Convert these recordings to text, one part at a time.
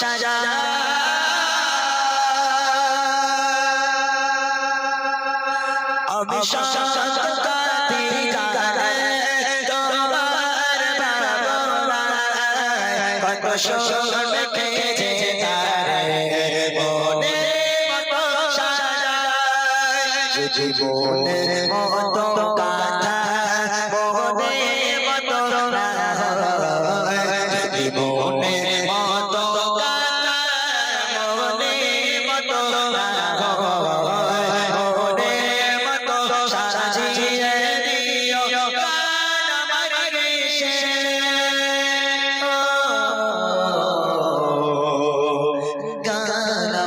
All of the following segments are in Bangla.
সাজা আমি শোষণ মেখেছে জীবনের মতো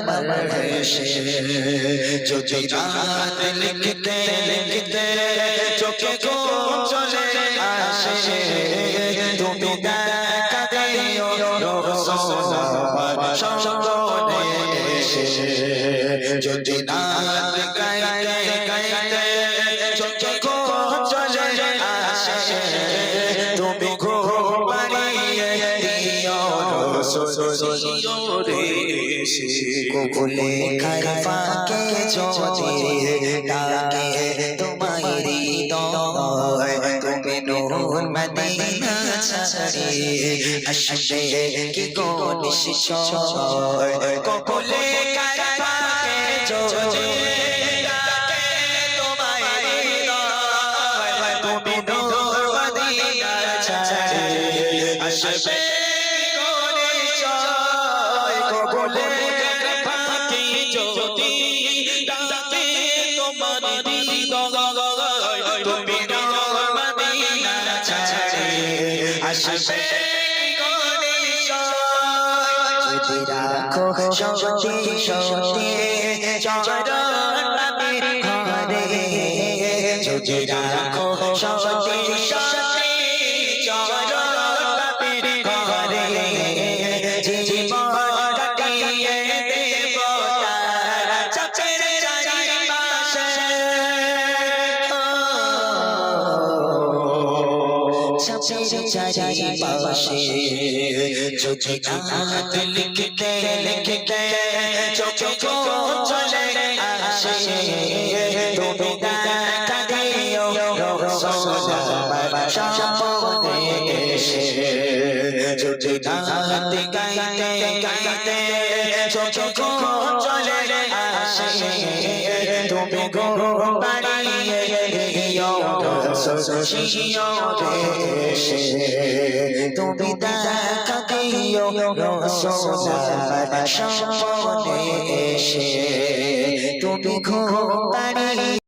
গান আমার দেশে যদি রাত লিখতে লিখতে চোখে চলে আসে তুমি দেখা দিও যদি কুকুলে খাই ফাঁকে যদি ডাকে তোমায় হৃদয় তুমি নূর মদিনা ছাড়ে আসবে কি গো নিশ্চয় কুকুলে খাই ফাঁকে যদি ডাকে তোমায় রাখো সত্যি সত্যি চরণ ঘরে যদি রাখো সত্যি সত্যি চাচের চারিপাশে যদি নাত লিখতে লিখতে চোখে চলে আসে, তুমি দেখা দিও সামনে এসে যদি নাত গাইতে গাইতে চোখে চলে আসে তুমি গো বাড়িয়ে তুমি দেখা দিও রসোনার সামনে এসে তুমি ঘুম